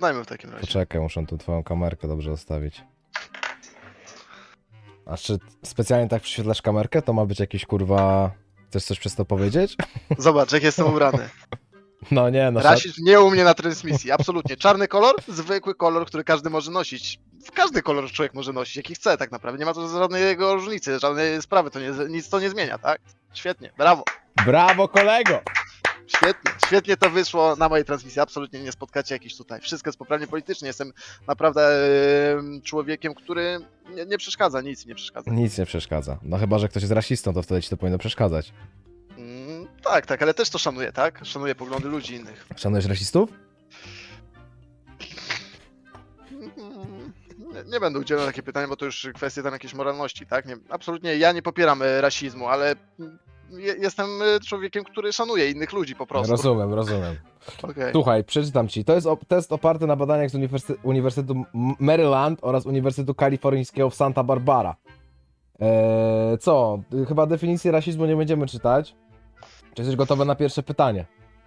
Dajmy w takim razie. Poczekaj, muszę tu twoją kamerkę dobrze ustawić. A czy specjalnie tak przyświetlasz kamerkę? To ma być jakiś kurwa... Chcesz coś przez to powiedzieć? Zobacz, jak jestem ubrany. No nie, no Rasizm nie u mnie na transmisji, absolutnie. Czarny kolor, zwykły kolor, który każdy może nosić. Każdy kolor człowiek może nosić, jaki chce tak naprawdę. Nie ma tu żadnej jego różnicy, żadnej sprawy, to nie, nic to nie zmienia, tak? Świetnie, brawo. Brawo kolego! Świetnie, świetnie to wyszło na mojej transmisji. Absolutnie nie spotkacie jakichś tutaj. Wszystko jest poprawnie politycznie. Jestem naprawdę em, człowiekiem, który nie, nie przeszkadza, nic nie przeszkadza. Nic nie przeszkadza. No chyba, że ktoś jest rasistą, to wtedy ci to powinno przeszkadzać. Mm, tak, tak, ale też to szanuję, tak? Szanuję poglądy ludzi innych. Szanujesz rasistów? Mm, Nie, będę udzielał takie pytania, bo to już kwestie tam jakiejś moralności, tak? Nie, absolutnie ja nie popieram e, rasizmu, ale mm, jestem e, człowiekiem, który szanuje innych ludzi po prostu. Rozumiem, rozumiem. Okej. Słuchaj, przeczytam ci. To jest op- test oparty na badaniach z Uniwersy- Uniwersytetu Maryland oraz Uniwersytetu Kalifornijskiego w Santa Barbara. Eee, co? Chyba definicji rasizmu nie będziemy czytać. Czy jesteś gotowy na pierwsze pytanie?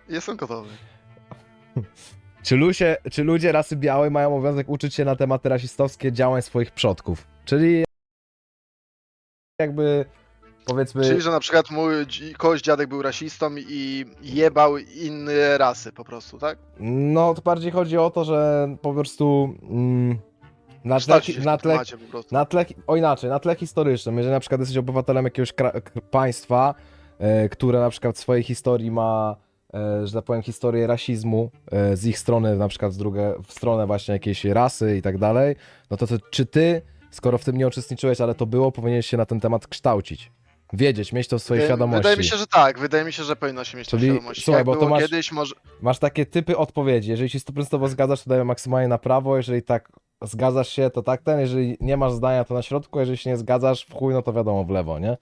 Jestem gotowy. Czy, ludzie, czy ludzie rasy białej mają obowiązek uczyć się na tematy rasistowskie działań swoich przodków? Czyli jakby powiedzmy... Czyli, że na przykład mój kogoś dziadek był rasistą i jebał inne rasy po prostu, tak? No, to bardziej chodzi o to, że po prostu mm, na tle, na tle, na tle, o inaczej, na tle historycznym, jeżeli na przykład jesteś obywatelem jakiegoś państwa, e, które na przykład w swojej historii ma, e, że tak powiem, historię rasizmu e, z ich strony, na przykład z drugie, w stronę właśnie jakiejś rasy i tak dalej, no to, to czy ty, skoro w tym nie uczestniczyłeś, ale to było, powinieneś się na ten temat kształcić? Wiedzieć, mieć to w swojej Wydaje- świadomości. Wydaje mi się, że tak, wydaje mi się, że powinno się mieć Czyli, to świadomość. słuchaj, Jak bo to było masz- kiedyś, może... Masz takie typy odpowiedzi. Jeżeli się 100% zgadzasz, to daję maksymalnie na prawo. Jeżeli tak zgadzasz się, to tak ten. Jeżeli nie masz zdania, to na środku. Jeżeli się nie zgadzasz, w chuj, no to wiadomo, w lewo, nie?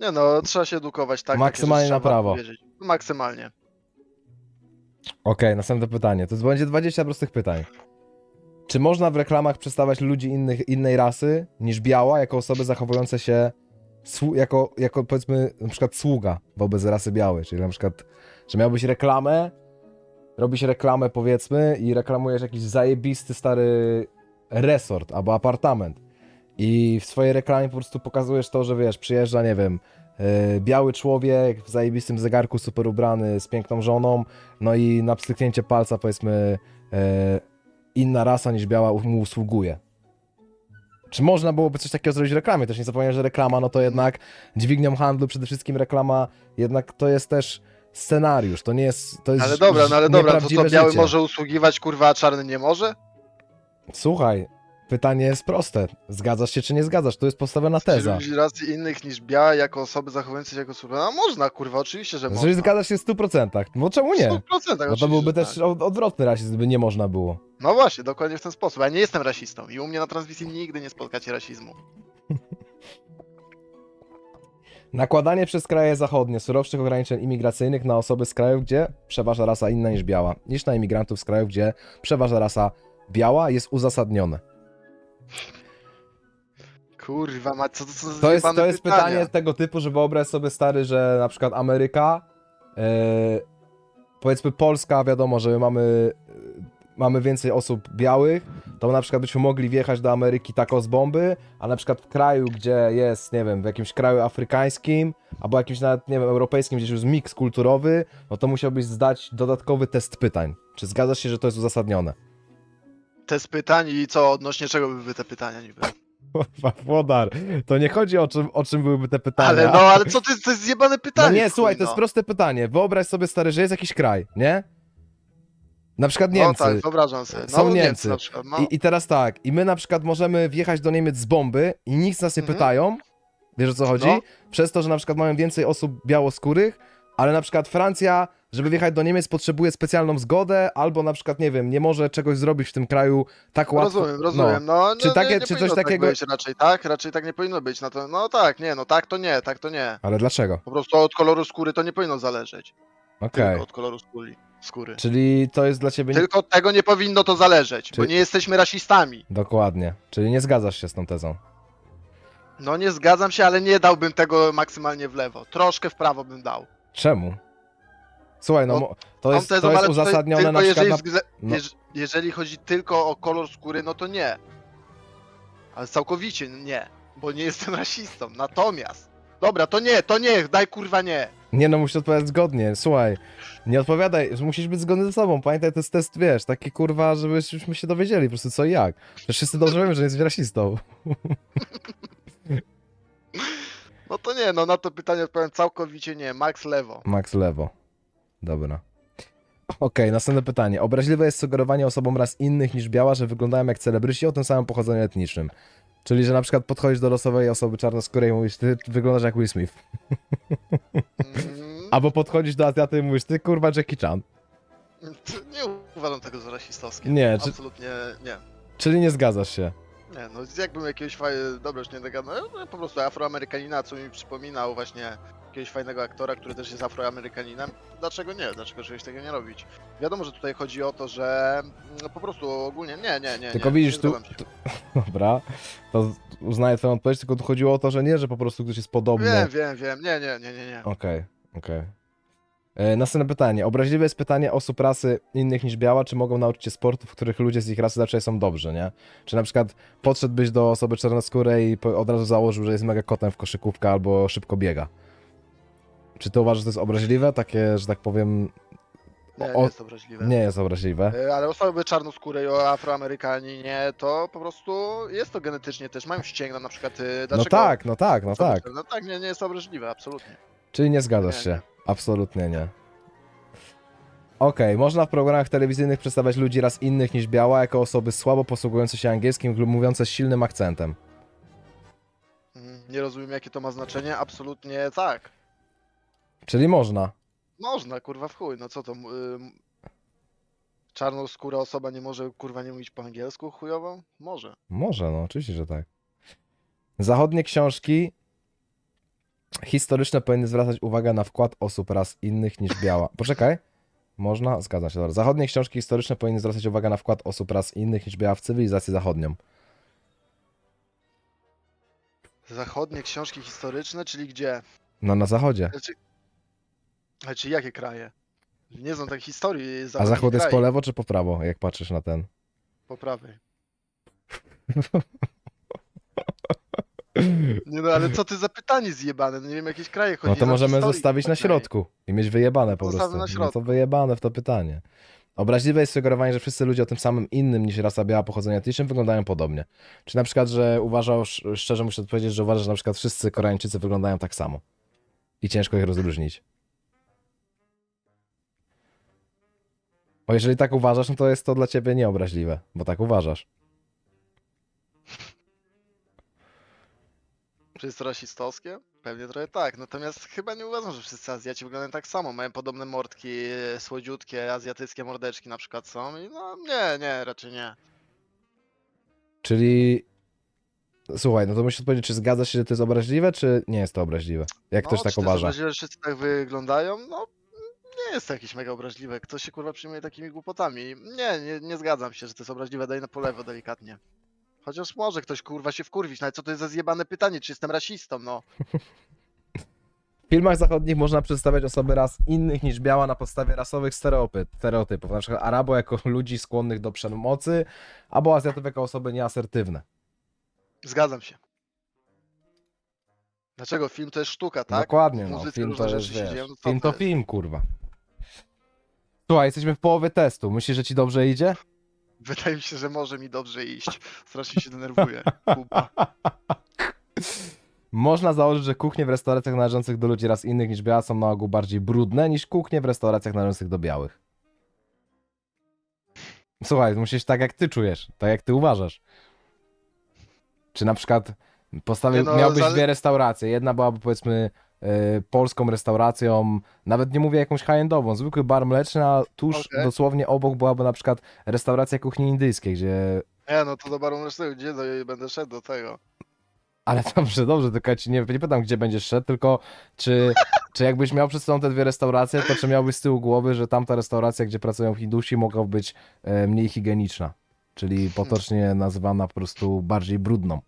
Nie no, trzeba się edukować, tak? Maksymalnie rzeczy na trzeba prawo. Maksymalnie. Okej, następne pytanie. To będzie 20 prostych pytań. Czy można w reklamach przedstawiać ludzi innych, innej rasy niż biała, jako osoby zachowujące się jako, jako, powiedzmy, na przykład sługa wobec rasy białej? Czyli na przykład, że miałbyś reklamę, robisz reklamę, powiedzmy, i reklamujesz jakiś zajebisty, stary resort albo apartament. I w swojej reklamie po prostu pokazujesz to, że wiesz, przyjeżdża, nie wiem, yy, biały człowiek w zajebistym zegarku, super ubrany, z piękną żoną, no i na pstryknięcie palca, powiedzmy, e, inna rasa niż biała mu usługuje. Czy można byłoby coś takiego zrobić w reklamie? Też nie zapomnę, że reklama, no to jednak dźwignią handlu, przede wszystkim reklama, jednak to jest też scenariusz, to nie jest, to jest Ale dobra, no ale dobra, to co, nieprawdziwe biały życie. może usługiwać, kurwa, a czarny nie może? Słuchaj, pytanie jest proste. Zgadzasz się czy nie zgadzasz? To jest postawiona teza. Ludzi racji innych niż biała jako osoby zachowujące się jako. No można, kurwa, oczywiście, że Jeżeli można. zgadzasz się w 100%, no czemu nie? 100%, No oczywiście, to byłby że też tak. od- odwrotny rasizm, gdyby nie można było. No właśnie, dokładnie w ten sposób. Ja nie jestem rasistą i u mnie na transmisji nigdy nie spotkacie rasizmu. Nakładanie przez kraje zachodnie surowszych ograniczeń imigracyjnych na osoby z krajów, gdzie przeważa rasa inna niż biała, niż na imigrantów z krajów, gdzie przeważa rasa biała, jest uzasadnione. Kurwa, ma co to, co za To jest, to jest pytania? pytanie tego typu, że wyobraź sobie stary, że na przykład Ameryka, e, powiedzmy Polska, wiadomo, że mamy, e, mamy więcej osób białych, to na przykład byśmy mogli wjechać do Ameryki tako z bomby, a na przykład w kraju, gdzie jest, nie wiem, w jakimś kraju afrykańskim, albo jakimś nawet, nie wiem, europejskim, gdzieś już miks kulturowy, no to musiałbyś zdać dodatkowy test pytań. Czy zgadzasz się, że to jest uzasadnione? Test pytań i co, odnośnie czego były te pytania niby? Kurwa, Włodar, to nie chodzi o czym, o czym byłyby te pytania. Ale no, ale co to jest, to jest zjebane pytanie? No nie, chuj, słuchaj, to no. jest proste pytanie. Wyobraź sobie, stary, że jest jakiś kraj, nie? Na przykład Niemcy. No tak, wyobrażam sobie. No, Są Niemcy. Niemcy. na przykład, no. I, I teraz tak, i my na przykład możemy wjechać do Niemiec z bomby i nikt z nas nie Mhm. pytają, wiesz o co chodzi? No. Przez to, że na przykład mamy więcej osób białoskórych, ale na przykład Francja, żeby wjechać do Niemiec potrzebuje specjalną zgodę, albo na przykład, nie wiem, nie może czegoś zrobić w tym kraju tak łatwo. Rozumiem, rozumiem. No, no, Czy nie, takie- nie czy coś powinno takiego- Tak być raczej tak, raczej tak nie powinno być. No, to, no tak, nie, no tak to nie, tak to nie. Ale dlaczego? Po prostu od koloru skóry to nie powinno zależeć. Okej. Tylko od koloru skóry. skóry. Czyli to jest dla ciebie... nie- Tylko od tego nie powinno to zależeć, bo Czyli- nie jesteśmy rasistami. Dokładnie. Czyli nie zgadzasz się z tą tezą. No nie zgadzam się, ale nie dałbym tego maksymalnie w lewo. Troszkę w prawo bym dał. Czemu? Słuchaj, no, No, to jest, to jest uzasadnione na przykład jeżeli, na... no. jeż- jeżeli chodzi tylko o kolor skóry, no to nie. Ale całkowicie nie, bo nie jestem rasistą. Natomiast, dobra, to nie, to nie, daj kurwa nie. Nie no, musisz odpowiadać zgodnie, słuchaj. Nie odpowiadaj, musisz być zgodny ze sobą. Pamiętaj, to jest test, wiesz, taki kurwa, żebyśmy się dowiedzieli po prostu co i jak. Przecież wszyscy dobrze wiemy, że jest rasistą. No to nie, no na to pytanie odpowiem całkowicie nie. Max lewo. Max lewo. Dobra. Okej, następne pytanie. Obraźliwe jest sugerowanie osobom raz innych niż biała, że wyglądają jak celebryci o tym samym pochodzeniu etnicznym. Czyli, że na przykład podchodzisz do losowej osoby czarnoskórej i mówisz, ty wyglądasz jak Will Smith. Mm, Albo podchodzisz do Azjaty i mówisz, ty kurwa Jackie Chan. nie uważam tego za rasistowskie. Nie, czy, Absolutnie nie. czyli nie zgadzasz się. Nie, no jakbym jakiegoś fajnego, dobra już nie dogadał, no, po prostu afroamerykanina, co mi przypominał właśnie jakiegoś fajnego aktora, który też jest afroamerykaninem, dlaczego nie? Dlaczego czegoś tego nie robić? Wiadomo, że tutaj chodzi o to, że no, po prostu ogólnie nie, nie, nie. Tylko nie, widzisz, nie tu, zgadzam się. tu... Dobra, to uznaję twoją odpowiedź, tylko tu chodziło o to, że nie, że po prostu ktoś jest podobny. Wiem, wiem, wiem, nie, nie, nie, nie, nie. Okej, okej. E, Następne pytanie. Obraźliwe jest pytanie osób rasy innych niż biała, czy mogą nauczyć się sportów, w których ludzie z ich rasy zazwyczaj są dobrzy, nie? Czy na przykład podszedłbyś do osoby czarnoskórej i od razu założył, że jest mega kotem w koszykówkę albo szybko biega? Czy ty uważasz, że to jest obraźliwe? Takie, że tak powiem, Nie, nie jest obraźliwe. nie jest obraźliwe. E, Ale osoby czarnoskóre i afroamerykanie, to po prostu jest to genetycznie też, mają ścięgno na przykład. e, No Dlaczego? tak, no tak, no Co to tak. No tak, nie, nie jest obraźliwe, absolutnie. Czyli nie zgadzasz Nie, się? nie. Absolutnie nie. Okej, można w programach telewizyjnych przedstawiać ludzi raz innych niż biała jako osoby słabo posługujące się angielskim lub mówiące z silnym akcentem. Mm, Nie rozumiem jakie to ma znaczenie, absolutnie tak. Czyli można. Można, kurwa w chuj, no co to... Ym... Czarnoskóra osoba nie może, kurwa, nie mówić po angielsku chujowo? Może. Może, no oczywiście, że tak. Zachodnie książki historyczne powinny zwracać uwagę na wkład osób raz innych niż biała. Poczekaj. Można? Zgadza się. Dobra. Zachodnie książki historyczne powinny zwracać uwagę na wkład osób raz innych niż biała w cywilizację zachodnią. Zachodnie książki historyczne, czyli gdzie? No na zachodzie. Znaczy... Ale czy jakie kraje? Nie znam tak historii A zachód jest po lewo czy po prawo, jak patrzysz na ten? Po prawej. Nie no, ale co ty za pytanie zjebane? No nie wiem, jakieś kraje chodzi. No to możemy historii zostawić na tak środku i mieć wyjebane po Zostawmy prostu. na No środku. to wyjebane w to pytanie. Obraźliwe jest sugerowanie, że wszyscy ludzie o tym samym innym niż rasa biała pochodzenia etnicznym wyglądają podobnie. Czy na przykład, że uważasz, szczerze muszę odpowiedzieć, że uważasz, że na przykład wszyscy Koreańczycy wyglądają tak samo. I ciężko ich rozróżnić. Bo jeżeli tak uważasz, no to jest to dla ciebie nieobraźliwe, bo tak uważasz. Czy jest to rasistowskie? Pewnie trochę tak, natomiast chyba nie uważam, że wszyscy Azjaci wyglądają tak samo. Mają podobne mordki, e, słodziutkie, azjatyckie mordeczki na przykład są i no nie, nie, raczej nie. Czyli... Słuchaj, no to musisz odpowiedzieć, czy zgadzasz się, że to jest obraźliwe, czy nie jest to obraźliwe? Jak no, ktoś tak czy uważa. obraźliwe, że wszyscy tak wyglądają? No nie jest to jakieś mega obraźliwe. Kto się kurwa przyjmuje takimi głupotami? Nie, nie, nie zgadzam się, że to jest obraźliwe, daj na polewo delikatnie. Chociaż może ktoś kurwa się wkurwić, nawet co to jest za zjebane pytanie, czy jestem rasistą, no. W filmach zachodnich można przedstawiać osoby ras innych niż biała na podstawie rasowych stereotyp, stereotypów, na przykład Arabo jako ludzi skłonnych do przemocy, albo Azjatów jako osoby nieasertywne. Zgadzam się. Dlaczego? Film to jest sztuka, tak? Dokładnie, W no, muzyce film różne to jest, rzeczy się wiesz, dzieją, no co film to to jest? film, kurwa. Słuchaj, jesteśmy w połowie testu, myślisz, że ci dobrze idzie? Wydaje mi się, że może mi dobrze iść. Strasznie się denerwuję. Kuba. Można założyć, że kuchnie w restauracjach należących do ludzi raz innych niż biała są na ogół bardziej brudne niż kuchnie w restauracjach należących do białych. Słuchaj, musisz tak jak ty czujesz, tak jak ty uważasz. Czy na przykład postawił, Nie no, miałbyś zale- dwie restauracje, jedna byłaby powiedzmy polską restauracją, nawet nie mówię jakąś high-endową, zwykły bar mleczny, a tuż Okej. dosłownie obok byłaby na przykład restauracja kuchni indyjskiej, gdzie... Nie, no to do baru mlecznego, gdzie do, będę szedł do tego? Ale dobrze, dobrze, tylko ja ci nie, nie pytam, gdzie będziesz szedł, tylko czy, czy jakbyś miał przed sobą te dwie restauracje, to czy miałbyś z tyłu głowy, że tamta restauracja, gdzie pracują Hindusi, mogła być e, mniej higieniczna, czyli potocznie nazywana po prostu bardziej brudną.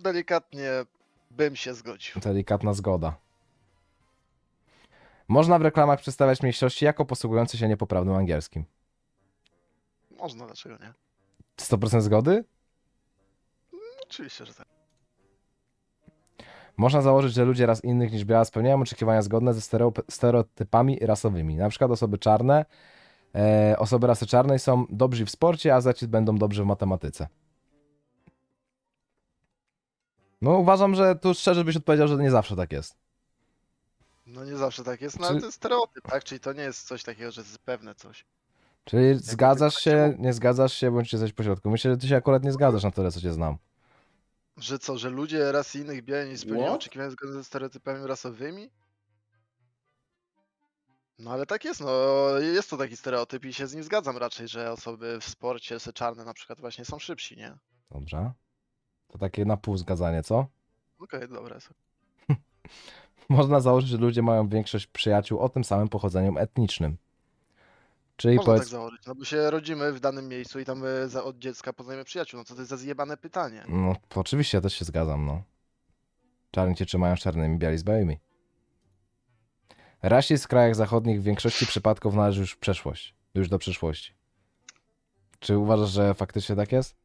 Delikatnie bym się zgodził. Delikatna zgoda. Można w reklamach przedstawiać mniejszości jako posługujące się niepoprawnym angielskim. Można, dlaczego nie? 100% zgody? Oczywiście, że tak. Można założyć, że ludzie raz innych niż biała spełniają oczekiwania zgodne ze stereo- stereotypami rasowymi. Na przykład osoby czarne, e, osoby rasy czarnej są dobrzy w sporcie, a zaci będą dobrzy w matematyce. No uważam, że tu szczerze byś odpowiedział, że nie zawsze tak jest. No nie zawsze tak jest, no Czy- ale to jest stereotyp, tak? Czyli to nie jest coś takiego, że jest pewne coś. Czyli zgadzasz tak się, nie zgadzasz się, bądź jesteś pośrodku. Myślę, że ty się akurat nie zgadzasz na tyle, co cię znam. Że co, że ludzie ras innych biali nie spełniają What? oczekiwań zgodnie ze stereotypami rasowymi? No ale tak jest, no jest to taki stereotyp i się z nim zgadzam raczej, że osoby w sporcie se czarne na przykład właśnie są szybsi, nie? Dobrze. To takie na pół zgadzanie, co? Okej, dobra. Można założyć, że ludzie mają większość przyjaciół o tym samym pochodzeniu etnicznym. Czyli Można powiedz, tak założyć, no bo się rodzimy w danym miejscu i tam my za, od dziecka poznajemy przyjaciół, no co to jest za zjebane pytanie? No, to oczywiście, ja też się zgadzam, no. Czarni cię trzymają z czarnymi, biali z białymi. Rasizm w krajach zachodnich w większości przypadków należy już w przeszłość. Już do przyszłości. Czy uważasz, że faktycznie tak jest?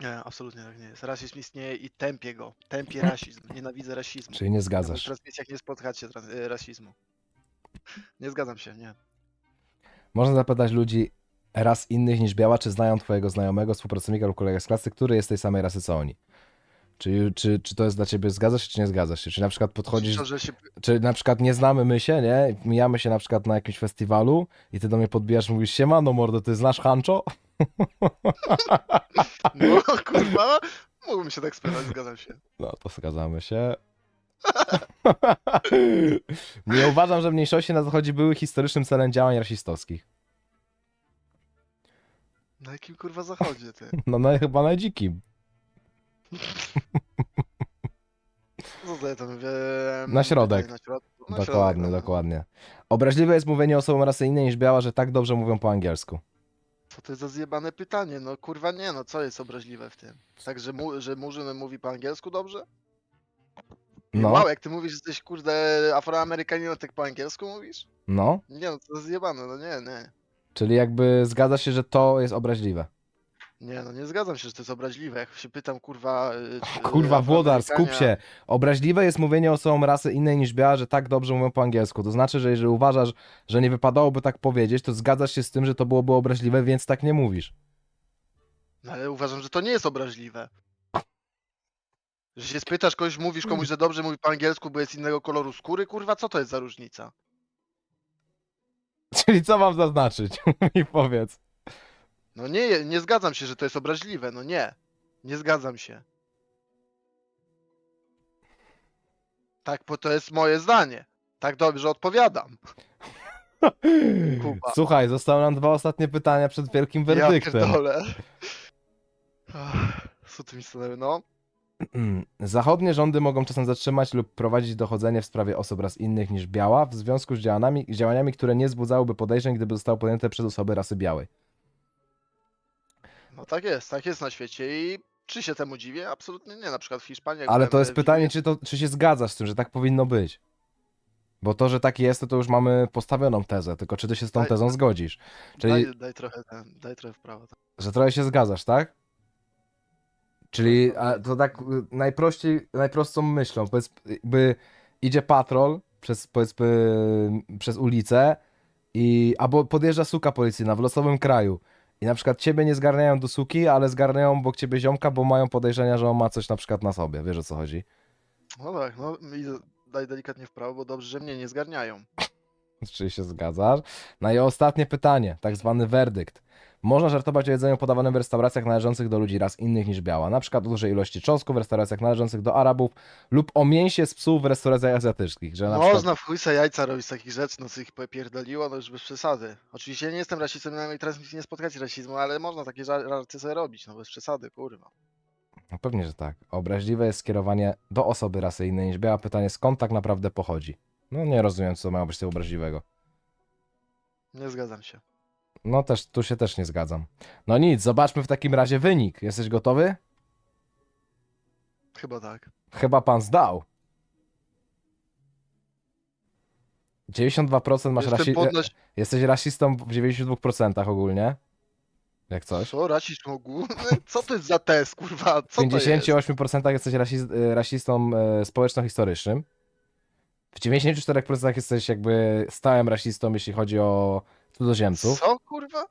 Nie, absolutnie tak nie jest. Rasizm istnieje i tępię go. Tępię rasizm. Nienawidzę rasizmu. Czyli nie Nawet zgadzasz? w transmisjach nie spotkacie y, rasizmu. Nie zgadzam się, nie. Można zapytać ludzi ras innych niż biała, czy znają twojego znajomego, współpracownika lub kolegę z klasy, który jest tej samej rasy co oni. Czy, czy, czy to jest dla ciebie, zgadzasz się, czy nie zgadzasz się? Czy na przykład podchodzisz, Szczerze się, czy na przykład nie znamy my się, nie? Mijamy się na przykład na jakimś festiwalu i ty do mnie podbijasz, mówisz, siemano mordo, ty znasz Hancho? no kurwa, mógłbym się tak spytać, zgadzam się. No to zgadzamy się. nie uważam, że mniejszości na zachodzie były historycznym celem działań rasistowskich. Na jakim kurwa zachodzie ty? No, no chyba na dzikim. Ja tam mówię? Na środek. Na środku. Na dokładnie, no. dokładnie. Obraźliwe jest mówienie osobom rasy innej niż biała, że tak dobrze mówią po angielsku. Co to jest za zjebane pytanie? No kurwa nie, no co jest obraźliwe w tym? Tak, że, mu, że Murzyn mówi po angielsku dobrze? No, Wow, jak ty mówisz, że jesteś kurde afroamerykaninem, tak po angielsku mówisz? no. Nie no, to jest zjebane, no nie, nie. Czyli jakby zgadza się, że to jest obraźliwe. Nie no, nie zgadzam się, że to jest obraźliwe. Jak się pytam, kurwa... y, czy, Kurwa, Włodar, skup się. Obraźliwe jest mówienie osobom rasy innej niż biała, że tak dobrze mówią po angielsku. To znaczy, że jeżeli uważasz, że nie wypadałoby tak powiedzieć, to zgadzasz się z tym, że to byłoby obraźliwe, więc tak nie mówisz. No, ale uważam, że to nie jest obraźliwe. Że się spytasz kogoś, mówisz komuś, że dobrze mówi po angielsku, bo jest innego koloru skóry, kurwa, co to jest za różnica? Czyli co mam zaznaczyć? Mi powiedz. No nie, nie zgadzam się, że to jest obraźliwe, no nie. Nie zgadzam się. Tak, bo to jest moje zdanie. Tak dobrze odpowiadam. Kuba. Słuchaj, zostały nam dwa ostatnie pytania przed wielkim Ja werdyktem. pierdolę. Ach, Co ty mi stanęły, no? Zachodnie rządy mogą czasem zatrzymać lub prowadzić dochodzenie w sprawie osób raz innych niż biała w związku z działaniami, działaniami które nie wzbudzałyby podejrzeń, gdyby zostały podjęte przez osoby rasy białej. No tak jest, tak jest na świecie i czy się temu dziwię? Absolutnie nie. Na przykład w Hiszpanii. jak Ale byłem, to jest w pytanie, czy, to, czy się zgadzasz z tym, że tak powinno być? Bo to, że tak jest, to, to już mamy postawioną tezę, tylko czy ty się z tą Daj- tezą zgodzisz? Czyli, Daj, daj trochę ten, daj trochę w prawo. że trochę się zgadzasz, tak? Czyli a, to tak y, najprościej, najprostszą myślą, powiedz, jakby idzie patrol przez, powiedzmy, przez ulicę i, albo podjeżdża suka policyjna w losowym kraju i na przykład ciebie nie zgarniają do suki, ale zgarniają obok ciebie ziomka, bo mają podejrzenia, że on ma coś na przykład na sobie, wiesz o co chodzi? No tak, no i daj delikatnie w prawo, bo dobrze, że mnie nie zgarniają. Czy się zgadzasz? No i ostatnie pytanie, tak zwany werdykt. Można żartować o jedzeniu podawanym w restauracjach należących do ludzi ras innych niż biała, na przykład o dużej ilości cząstku w restauracjach należących do Arabów lub o mięsie z psów w restauracjach azjatyckich, że na przykład... Można w chuj se jajca robić z takich rzeczy, no co ich popierdoliło, no już bez przesady. Oczywiście ja nie jestem rasistą, na mojej transmisji nie spotkacie rasizmu, ale można takie żar- żarty sobie robić, no bez przesady, kurwa. No pewnie, że tak. Obraźliwe jest skierowanie do osoby rasy innej niż biała. Pytanie, skąd tak naprawdę pochodzi? No nie rozumiem, co ma być tego obraźliwego. Nie zgadzam się. No też, tu się też nie zgadzam. No nic, zobaczmy w takim razie wynik. Jesteś gotowy? Chyba tak. Chyba pan zdał. 92% masz Jestem rasi... podnoś... Jesteś rasistą w 92% ogólnie. Jak coś. Co, rasizm ogólny? Co to jest za test, kurwa? W Co to jest? 58% jesteś rasi- y, rasistą e, społeczno-historycznym. W 94% jesteś jakby stałym rasistą, jeśli chodzi o cudzoziemców. Co, kurwa?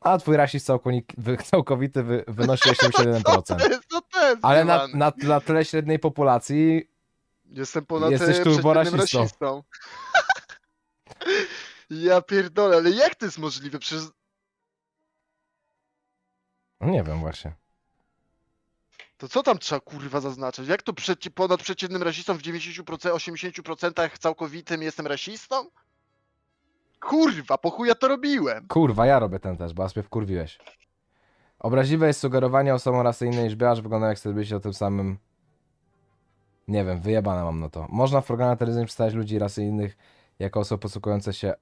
A twój rasizm całkowity, wy, całkowity wy, wynosi 81%. Co to jest za test? Ale na, na, na tle średniej populacji Jestem ponad Jesteś turbo przeciętnym rasistą. rasistą. ja pierdolę, ale jak to jest możliwe? Przecież no nie wiem właśnie. To co tam trzeba kurwa zaznaczać? Jak to przeci- ponad przeciętnym rasistą w 90%, 80% całkowitym jestem rasistą? Kurwa, po chuj ja to robiłem. Kurwa, ja robię ten też, bo aż mnie wkurwiłeś. Obraźliwe jest sugerowanie osobom rasy innej niż biała, że wyglądają jak celebryci o tym samym... Nie wiem, wyjebane mam na to. Można w programie telewizyjnym przedstawiać ludzi rasy innych jako osoby posługujące się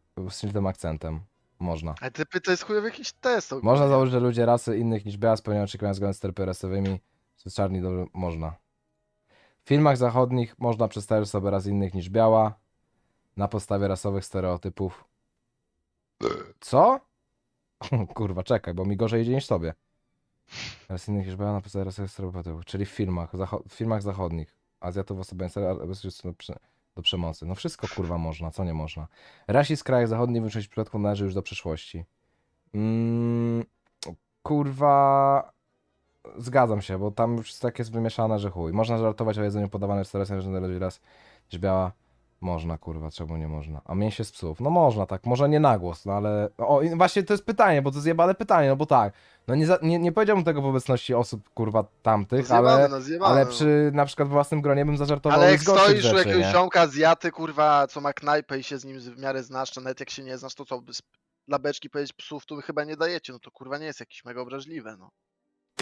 tym akcentem. Można. Ale ty to jest chujowy jakiś test. Można założyć, że ludzie rasy innych niż biała spełniają oczekiwania względem stereotypy rasowymi, z czarni do... Można. W filmach zachodnich można przedstawiać osoby ras innych niż biała na podstawie rasowych stereotypów. Co? Kurwa, czekaj, bo mi gorzej idzie niż tobie. Raz innych niż biała na podstawie rasowych stereotypów, czyli w filmach, w filmach zachodnich. Azjatów prze- do przemocy. No wszystko kurwa można, co nie można. Rasizm w krajach zachodnich w większości przypadków należy już do przeszłości. Mm, kurwa. Zgadzam się, bo tam już tak jest wymieszane, że chuj. Można żartować o jedzeniu podawanym w restauracjach, że raz niż biała. Można, kurwa, czemu nie można? A mięsie z psów? No można, tak, może nie na głos, no ale... O, i właśnie to jest pytanie, bo to jest jebane pytanie, no bo tak, no nie, za... nie, nie powiedziałbym tego w obecności osób, kurwa, tamtych, Zjebane, ale, no, zjebane, ale no. przy na przykład własnym gronie bym zażartował Ale jak z gorszych stoisz u rzeczy, jakiegoś nie? ziomka Azjaty, kurwa, co ma knajpę i się z nim w miarę znasz, to nawet jak się nie znasz, to co, z- dla beczki powiedzieć psów, to wy chyba nie dajecie, no to kurwa nie jest jakieś mega obraźliwe, no.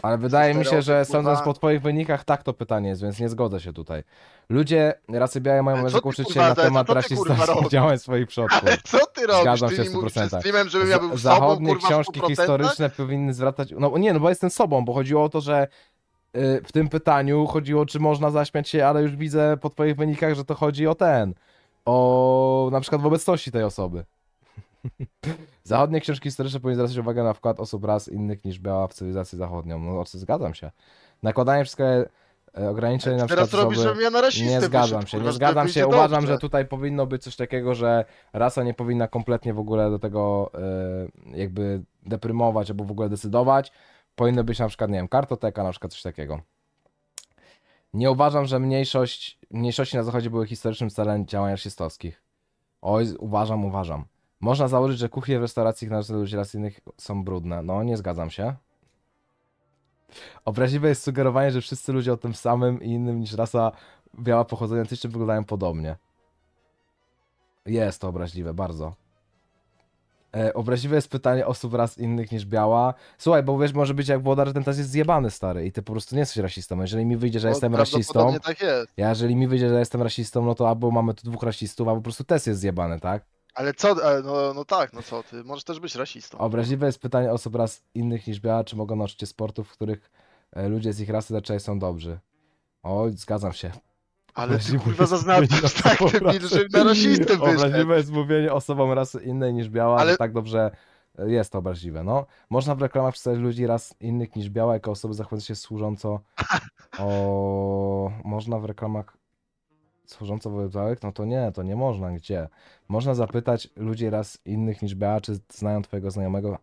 Ale wydaje mi się, że stereotyp, sądząc po twoich wynikach, tak to pytanie jest, więc nie zgodzę się tutaj. Ludzie rasy białe mają Ale co język ty, uczyć się kurwa, na temat co ty, kurwa, robisz? swoich przodków. Ale co ty robisz? Zgadzam ty się mi w mówisz 100%. przed streamem, żebym ja był Z- sobą, Zachodnie kurwa, w książki 100%? historyczne powinny zwracać. No nie, no bo jestem sobą, bo chodziło o to, że y, w tym pytaniu chodziło, czy można zaśmiać się, ale już widzę po twoich wynikach, że to chodzi o ten. O na przykład w obecności tej osoby. Zachodnie książki historyczne powinny zwracać uwagę na wkład osób ras innych niż biała w cywilizację zachodnią. No oczywiście zgadzam się. Nakładanie wszystkie e, ograniczeń na Teraz przykład robisz, żebym ja na rasistę Nie zgadzam wyszedł, się, kurwa, nie że zgadzam się. Uważam, dobrze. że tutaj powinno być coś takiego, że rasa nie powinna kompletnie w ogóle do tego e, jakby deprymować albo w ogóle decydować. Powinno być na przykład, nie wiem, kartoteka, na przykład coś takiego. Nie uważam, że mniejszość, mniejszości na zachodzie były historycznym celem działań rasistowskich. Oj, uważam, uważam. Można założyć, że kuchnie w restauracji na ludzi rasyjnych są brudne. No, nie zgadzam się. Obraźliwe jest sugerowanie, że wszyscy ludzie o tym samym i innym niż rasa biała pochodzenia etnicznym wyglądają podobnie. Jest to obraźliwe, bardzo. E, obraźliwe jest pytanie osób ras innych niż biała. Słuchaj, bo wiesz, może być jak włodar, że ten test jest zjebany, stary, i ty po prostu nie jesteś rasistą. Jeżeli mi wyjdzie, że No, jestem rasistą, tak jest. ja jeżeli mi wyjdzie, że jestem rasistą, no to albo mamy tu dwóch rasistów, albo po prostu test jest zjebany, tak? Ale co, e, no, no tak, no co ty, możesz też być rasistą. Obraźliwe jest pytanie osób ras innych niż biała, czy mogą nauczyć się sportów, w których e, ludzie z ich rasy zazwyczaj są dobrzy. Oj, zgadzam się. Ale ty Obraźliwe kurwa jest zaznaczysz mówienie tak, osobom debil, rasy- że na rasistę wyszedł. Obraźliwe jest mówienie osobom rasy innej niż biała, Ale- że tak dobrze e, jest to obraźliwe, no. Można w reklamach przedstawiać ludzi ras innych niż biała jako osoby zachowujące się służąco o... Można w reklamach służąco wobec? No to nie, to nie można, gdzie? Można zapytać ludzi ras innych niż biała, czy znają twojego znajomego?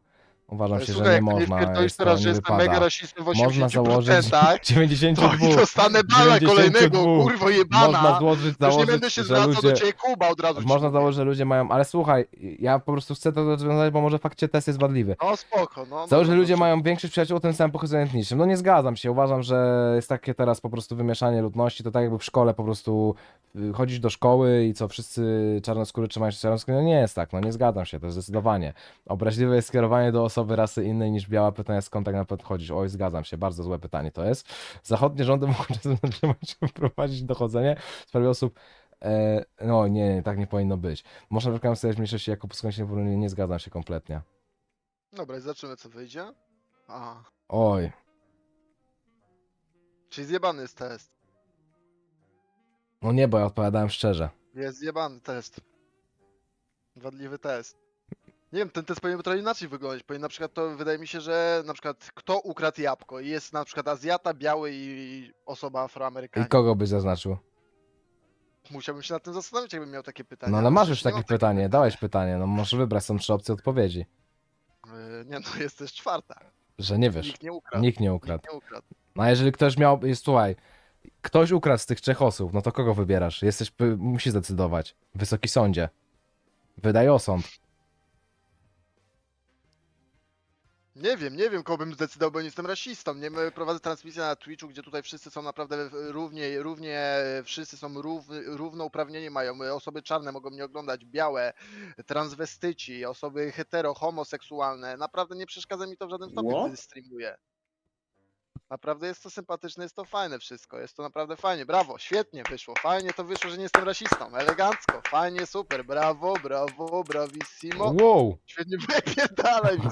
Uważam się, że nie można, wpierdolisz jest to teraz, że jestem mega rasistą w 80%, Można założyć to 92. i dostanę bala 92. kolejnego, kurwo jebana. Można złożyć, Już nie założyć, będę się zwracał ludzie... do ciebie Kuba od razu. Można założyć, że ludzie mają, ale słuchaj, ja po prostu chcę to rozwiązać, bo może faktycznie test jest wadliwy. No spoko, no. Założę, że no, ludzie no, mają większość przyjaciół o tym samym pochodzeniu etnicznym. No nie zgadzam się, uważam, że jest takie teraz po prostu wymieszanie ludności, to tak jakby w szkole po prostu y, chodzisz do szkoły i co, wszyscy czarnoskóry trzymają się czarnoskóry, no nie jest tak, no nie zgadzam się, to jest zdecydowanie. Obraźliwe jest skierowanie do osoby rasy innej niż biała, pytanie skąd tak naprawdę chodzisz, oj zgadzam się, bardzo złe pytanie to jest. Zachodnie rządy mogą czasem zatrzymać się prowadzić dochodzenie w sprawie osób E, no nie, nie, tak nie powinno być. Można reklamę stawiać mniejszości jako się nie, nie zgadzam się kompletnie. Dobra, zobaczymy co wyjdzie. A, Oj, czyli zjebany jest test. no nie, bo ja odpowiadałem szczerze. Jest zjebany test. Wadliwy test. Nie wiem, ten test powinien trochę inaczej wyglądać. Powinien na przykład to, wydaje mi się, że na przykład kto ukradł jabłko i jest na przykład Azjata, biały i osoba I afroamerykanin. kogo byś zaznaczył? Musiałbym się nad tym zastanowić, jakbym miał takie pytanie. No ale masz już nie takie mam pytanie, dałeś pytanie, no możesz wybrać, są trzy opcje odpowiedzi. Yy, Nie no, jest też czwarta. Że nie wiesz, Nikt nie ukradł. nikt nie Nikt ukradł. nie ukradł. No a jeżeli ktoś miał, jest, słuchaj, ktoś ukradł z tych trzech osób, no to kogo wybierasz? Jesteś, p- musisz zdecydować. Wysoki sądzie. Wydaj osąd. Nie wiem, nie wiem, kogo bym zdecydował, bo nie jestem rasistą. Nie prowadzę transmisję na Twitchu, gdzie tutaj wszyscy są naprawdę równie, równie wszyscy są rów, równouprawnieni mają. Osoby czarne mogą mnie oglądać, białe, transwestyci, osoby hetero, homoseksualne. Naprawdę nie przeszkadza mi to w żadnym stopniu, What? gdy streamuję. Naprawdę jest to sympatyczne, jest to fajne wszystko, jest to naprawdę fajnie, brawo, świetnie wyszło, fajnie to wyszło, że nie jestem rasistą, elegancko, fajnie, super, brawo, brawo, bravissimo, Wow! świetnie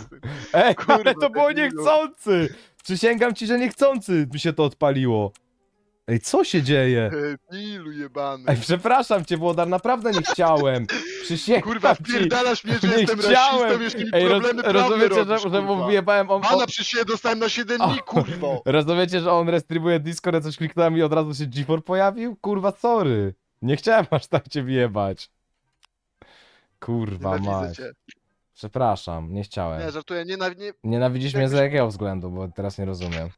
tym. Ej, Kurwa, ale to było debilu. niechcący! Przysięgam ci, że niechcący mi się to odpaliło. Ej, co się dzieje? Debilu jebany. Ej, przepraszam cię, Włodar, naprawdę nie chciałem. Przysięgam Kurwa, ci. wpierdalasz mnie, że Nie jestem chciałem. rasistą, jeszcze mi Ej, roz, problemy prawne rozumiecie, robisz, że, że mu kurwa. wyjebałem on, on, Bana przy siebie dostałem na 7 dni, O. kurwo. Rozumiecie, że on restreamuje Discord, ja coś kliknąłem i od razu się G4 pojawił? Kurwa, sorry. Nie chciałem aż tak cię wjebać. Kurwa Nienawidzę mać. cię. Przepraszam, nie chciałem. Nie, żartuję, nienawi- nie, Nienawidzisz mnie z jakiego względu, bo teraz nie rozumiem.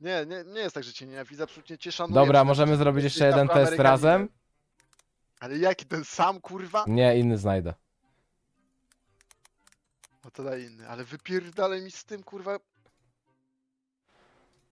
Nie, nie, nie jest tak, że cię nienawidzę, absolutnie cię szanuję. Dobra, możemy zrobić jeszcze jeden test razem? Ale jaki, ten sam, kurwa? Nie, inny znajdę. No to daj inny, ale wypierdalaj mi z tym, kurwa,